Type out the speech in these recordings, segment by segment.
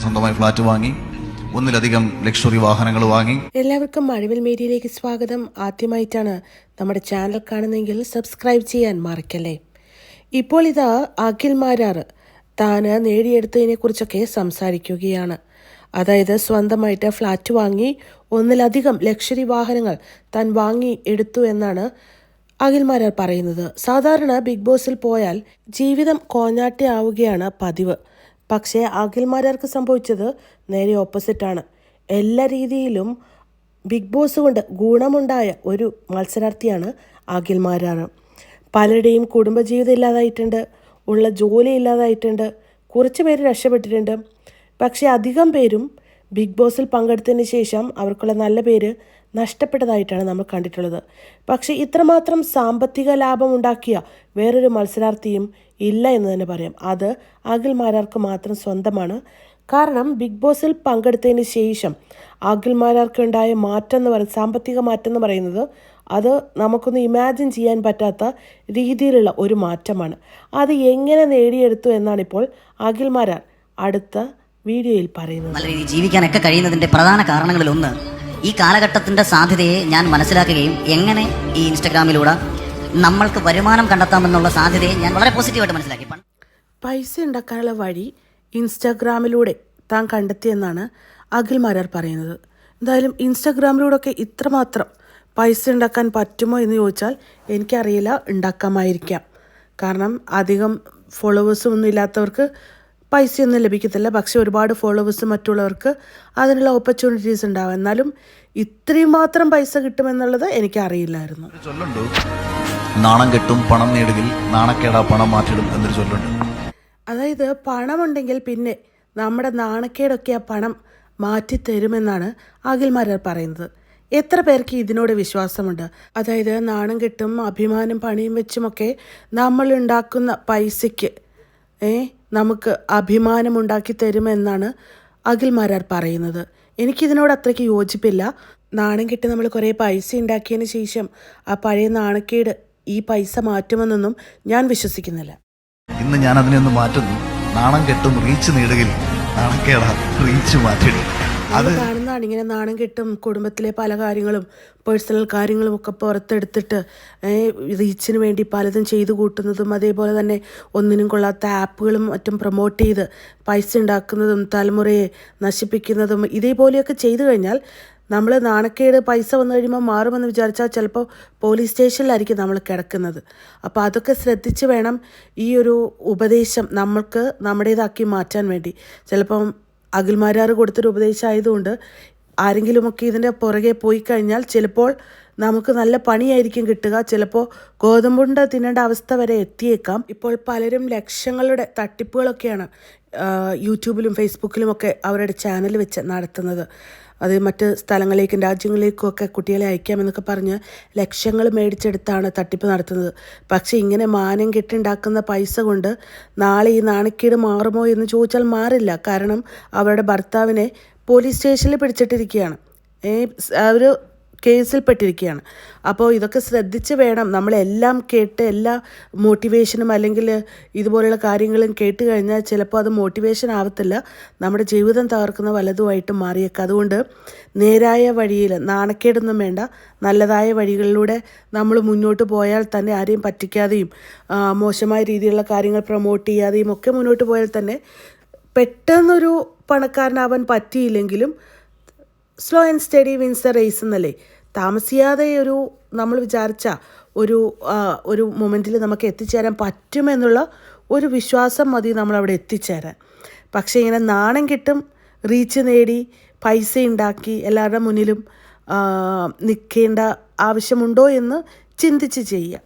സ്വന്തമായി ഫ്ലാറ്റ് വാങ്ങി ഒന്നിലധികം ലക്ഷറി വാഹനങ്ങൾ വാങ്ങി. എല്ലാവർക്കും മഴവിൽ മേരിയിലേക്ക് സ്വാഗതം. ആദ്യമായിട്ടാണ് നമ്മുടെ ചാനൽ കാണുന്നെങ്കിൽ സബ്സ്ക്രൈബ് ചെയ്യാൻ മറക്കല്ലേ. ഇപ്പോൾ ഇതാ അഖിൽ മാരാർ താന് നേടിയെടുത്തതിനെ കുറിച്ചൊക്കെ സംസാരിക്കുകയാണ്. അതായത് സ്വന്തമായിട്ട് ഫ്ലാറ്റ് വാങ്ങി ഒന്നിലധികം ലക്ഷറി വാഹനങ്ങൾ താൻ വാങ്ങി എടുത്തു എന്നാണ് അഖിൽ മാരാർ പറയുന്നത്. സാധാരണ ബിഗ് ബോസിൽ പോയാൽ ജീവിതം കോഞ്ഞാട്ടി ആവുകയാണ് പതിവ്. പക്ഷേ അഖിൽമാരാർക്ക് സംഭവിച്ചത് നേരെ ഓപ്പോസിറ്റാണ് എല്ലാ രീതിയിലും ബിഗ് ബോസ് കൊണ്ട് ഗുണമുണ്ടായ ഒരു മത്സരാർത്ഥിയാണ് അഖിൽമാരാർ പലരുടെയും കുടുംബജീവിതം ഇല്ലാതായിട്ടുണ്ട് ഉള്ള ജോലി ഇല്ലാതായിട്ടുണ്ട് കുറച്ച് പേര് രക്ഷപ്പെട്ടിട്ടുണ്ട്. പക്ഷേ അധികം പേരും ബിഗ് ബോസിൽ പങ്കെടുത്തതിന് ശേഷം അവർക്കുള്ള നല്ല പേര് നഷ്ടപ്പെട്ടതായിട്ടാണ് നമ്മൾ കണ്ടിട്ടുള്ളത്. പക്ഷേ ഇത്രമാത്രം സാമ്പത്തിക ലാഭം ഉണ്ടാക്കിയ വേറൊരു മത്സരാർത്ഥിയും ഇല്ല എന്ന് തന്നെ പറയാം. അത് അഖിൽമാരാർക്ക് മാത്രം സ്വന്തമാണ്. കാരണം ബിഗ് ബോസിൽ പങ്കെടുത്തതിന് ശേഷം അഖിൽമാരാർക്ക് ഉണ്ടായ മാറ്റം എന്ന് പറയുന്നത് സാമ്പത്തിക മാറ്റം എന്ന് പറയുന്നത് അത് നമുക്കൊന്ന് ഇമാജിൻ ചെയ്യാൻ പറ്റാത്ത രീതിയിലുള്ള ഒരു മാറ്റമാണ്. അത് എങ്ങനെ നേടിയെടുത്തു എന്നാണ് ഇപ്പോൾ അഖിൽമാരാർ അടുത്ത വീഡിയോയിൽ പറയുന്നത്. നല്ല രീതിയിൽ ജീവിക്കാനൊക്കെ കഴിയുന്നതിന്റെ പ്രധാന കാരണങ്ങളിൽ ഒന്ന് ഈ കാലഘട്ടത്തിന്റെ സാധ്യതയെ ഞാൻ മനസ്സിലാക്കുകയും എങ്ങനെ ഈ ഇൻസ്റ്റഗ്രാമിലൂടെ നമ്മൾക്ക് വരുമാനം കണ്ടെത്താമെന്നുള്ള സാധ്യതയെ ഞാൻ വളരെ പോസിറ്റീവായിട്ട് മനസ്സിലാക്കി. പൈസ ഉണ്ടാക്കാനുള്ള വഴി ഇൻസ്റ്റാഗ്രാമിലൂടെ താൻ കണ്ടെത്തിയെന്നാണ് അഖിൽ മാരാർ പറയുന്നത്. എന്തായാലും ഇൻസ്റ്റാഗ്രാമിലൂടെയൊക്കെ ഇത്രമാത്രം പൈസ ഉണ്ടാക്കാൻ പറ്റുമോ എന്ന് ചോദിച്ചാൽ എനിക്കറിയില്ല ഉണ്ടാക്കാമായിരിക്കാം. കാരണം അധികം ഫോളോവേഴ്സും ഒന്നും ഇല്ലാത്തവർക്ക് പൈസയൊന്നും ലഭിക്കത്തില്ല. പക്ഷേ ഒരുപാട് ഫോളോവേഴ്സ് മറ്റുള്ളവർക്ക് അതിനുള്ള ഓപ്പർച്യൂണിറ്റീസ് ഉണ്ടാവും. എന്നാലും ഇത്രയും മാത്രം പൈസ കിട്ടുമെന്നുള്ളത് എനിക്കറിയില്ലായിരുന്നു. നാണം കെട്ടും പണം നേടുകിൽ നാണക്കേടാ പണം മാറ്റിടും എന്നൊരു ചൊല്ലുണ്ട്. അതായത് പണമുണ്ടെങ്കിൽ പിന്നെ നമ്മുടെ നാണക്കേടൊക്കെ ആ പണം മാറ്റിത്തരുമെന്നാണ് അഖിൽമാരർ പറയുന്നത്. എത്ര പേർക്ക് ഇതിനോട് വിശ്വാസമുണ്ട്? അതായത് നാണം കെട്ടും അഭിമാനം പണിയും വെച്ചുമൊക്കെ നമ്മൾ ഉണ്ടാക്കുന്ന പൈസയ്ക്ക് ഏ നമുക്ക് അഭിമാനം ഉണ്ടാക്കി തരുമെന്നാണ് അഖിൽമാരാർ പറയുന്നത്. എനിക്കിതിനോട് അത്രയ്ക്ക് യോജിപ്പില്ല. നാണം കെട്ടി നമ്മൾ കുറേ പൈസ ഉണ്ടാക്കിയതിന് ശേഷം ആ പഴയ നാണക്കേട് ഈ പൈസ മാറ്റുമെന്നൊന്നും ഞാൻ വിശ്വസിക്കുന്നില്ല. ഇന്ന് ഞാൻ അതിനൊന്ന് മാറ്റുന്നു. നാണം കെട്ടും റീച്ച് നേടുകിൽ നാണക്കേടാ റീച്ച് മാറ്റിടും അത് കാണുന്നതാണ് ഇങ്ങനെ നാണം കെട്ടും കുടുംബത്തിലെ പല കാര്യങ്ങളും പേഴ്സണൽ കാര്യങ്ങളും ഒക്കെ പുറത്തെടുത്തിട്ട് റീച്ചിന് വേണ്ടി പലതും ചെയ്തു കൂട്ടുന്നതും അതേപോലെ തന്നെ ഒന്നിനും കൊള്ളാത്ത ആപ്പുകളും മറ്റും പ്രൊമോട്ട് ചെയ്ത് പൈസ ഉണ്ടാക്കുന്നതും തലമുറയെ നശിപ്പിക്കുന്നതും ഇതേപോലെയൊക്കെ ചെയ്തു കഴിഞ്ഞാൽ നമ്മൾ നാണക്കേട് പൈസ വന്നു കഴിയുമ്പോൾ മാറുമെന്ന് വിചാരിച്ചാൽ ചിലപ്പോൾ പോലീസ് സ്റ്റേഷനിലായിരിക്കും നമ്മൾ കിടക്കുന്നത്. അപ്പോൾ അതൊക്കെ ശ്രദ്ധിച്ച് വേണം ഈ ഒരു ഉപദേശം നമ്മൾക്ക് നമ്മുടേതാക്കി മാറ്റാൻ വേണ്ടി. ചിലപ്പം അഖിൽമാരാർ കൊടുത്തൊരു ഉപദേശമായതുകൊണ്ട് ആരെങ്കിലുമൊക്കെ ഇതിന്റെ പുറകെ പോയി കഴിഞ്ഞാൽ ചിലപ്പോൾ നമുക്ക് നല്ല പണിയായിരിക്കും കിട്ടുക. ചിലപ്പോൾ ഗോതമ്പുണ്ട തിന്നേണ്ട അവസ്ഥ വരെ എത്തിയേക്കാം. ഇപ്പോൾ പലരും ലക്ഷങ്ങളുടെ തട്ടിപ്പുകളൊക്കെയാണ് യൂട്യൂബിലും ഫേസ്ബുക്കിലും ഒക്കെ അവരുടെ ചാനൽ വെച്ച് നടത്തുന്നത്. അത് മറ്റ് സ്ഥലങ്ങളിലേക്കും രാജ്യങ്ങളിലേക്കും ഒക്കെ കുട്ടികളെ അയക്കാമെന്നൊക്കെ പറഞ്ഞ് ലക്ഷങ്ങൾ മേടിച്ചെടുത്താണ് തട്ടിപ്പ് നടത്തുന്നത്. പക്ഷേ ഇങ്ങനെ മാനം കെട്ടുണ്ടാക്കുന്ന പൈസ കൊണ്ട് നാളെ ഈ നാണക്കേട് മാറുമോ എന്ന് ചോദിച്ചാൽ മാറില്ല. കാരണം അവരുടെ ഭർത്താവിനെ പോലീസ് സ്റ്റേഷനിൽ പിടിച്ചിട്ടിരിക്കുകയാണ്. ഒരു കേസിൽപ്പെട്ടിരിക്കുകയാണ് അപ്പോൾ ഇതൊക്കെ ശ്രദ്ധിച്ച് വേണം നമ്മളെല്ലാം കേട്ട് എല്ലാ മോട്ടിവേഷനും അല്ലെങ്കിൽ ഇതുപോലെയുള്ള കാര്യങ്ങളും കേട്ട് കഴിഞ്ഞാൽ ചിലപ്പോൾ അത് മോട്ടിവേഷൻ ആവത്തില്ല. നമ്മുടെ ജീവിതം തകർക്കുന്ന വലതുമായിട്ട് മാറിയേക്കാം. അതുകൊണ്ട് നേരായ വഴിയിൽ നാണക്കേടൊന്നും വേണ്ട. നല്ലതായ വഴികളിലൂടെ നമ്മൾ മുന്നോട്ട് പോയാൽ തന്നെ ആരെയും പറ്റിക്കാതെയും മോശമായ രീതിയിലുള്ള കാര്യങ്ങൾ പ്രൊമോട്ട് ചെയ്യാതെയും ഒക്കെ മുന്നോട്ട് പോയാൽ തന്നെ പെട്ടെന്നൊരു പണക്കാരനാവാൻ പറ്റിയില്ലെങ്കിലും slow and steady wins the race എന്നല്ലേ? താമസിയാതെ ഒരു നമ്മൾ വിചാരിച്ച ഒരു ഒരു മൊമെന്റിൽ നമുക്ക് എത്തിച്ചേരാൻ പറ്റുമെന്നുള്ള ഒരു വിശ്വാസം മതി നമ്മളവിടെ എത്തിച്ചേരാൻ. പക്ഷേ ഇങ്ങനെ നാണം കിട്ടും റീച്ച് നേടി പൈസ ഉണ്ടാക്കി എല്ലാവരുടെ മുന്നിലും നിൽക്കേണ്ട ആവശ്യമുണ്ടോ എന്ന് ചിന്തിച്ച് ചെയ്യാം.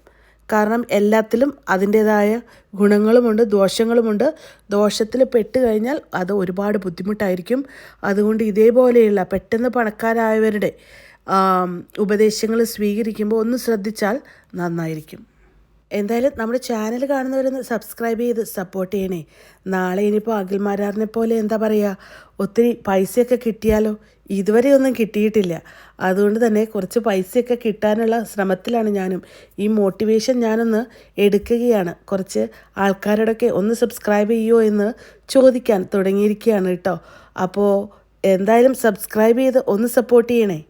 കാരണം എല്ലാത്തിലും അതിന്റേതായ ഗുണങ്ങളുമുണ്ട് ദോഷങ്ങളുമുണ്ട്. ദോഷത്തിൽ പെട്ട് കഴിഞ്ഞാൽ അത് ഒരുപാട് ബുദ്ധിമുട്ടായിരിക്കും. അതുകൊണ്ട് ഇതേപോലെയുള്ള പെട്ടെന്ന് പണക്കാരായവരുടെ ഉപദേശങ്ങൾ സ്വീകരിക്കുമ്പോൾ ഒന്ന് ശ്രദ്ധിച്ചാൽ നന്നായിരിക്കും. എന്തായാലും നമ്മുടെ ചാനൽ കാണുന്നവരൊന്ന് സബ്സ്ക്രൈബ് ചെയ്ത് സപ്പോർട്ട് ചെയ്യണേ. നാളെ ഇനിയിപ്പോൾ അഖിൽമാരാറിനെ പോലെ എന്താ പറയുക ഒത്തിരി പൈസയൊക്കെ കിട്ടിയാലോ? ഇതുവരെ ഒന്നും കിട്ടിയിട്ടില്ല. അതുകൊണ്ട് തന്നെ കുറച്ച് പൈസയൊക്കെ കിട്ടാനുള്ള ശ്രമത്തിലാണ് ഞാനും. ഈ മോട്ടിവേഷൻ ഞാനൊന്ന് എടുക്കുകയാണ്. കുറച്ച് ആൾക്കാരോടൊക്കെ ഒന്ന് സബ്സ്ക്രൈബ് ചെയ്യുമോ എന്ന് ചോദിക്കാൻ തുടങ്ങിയിരിക്കുകയാണ് കേട്ടോ. അപ്പോൾ എന്തായാലും സബ്സ്ക്രൈബ് ചെയ്ത് ഒന്ന് സപ്പോർട്ട് ചെയ്യണേ.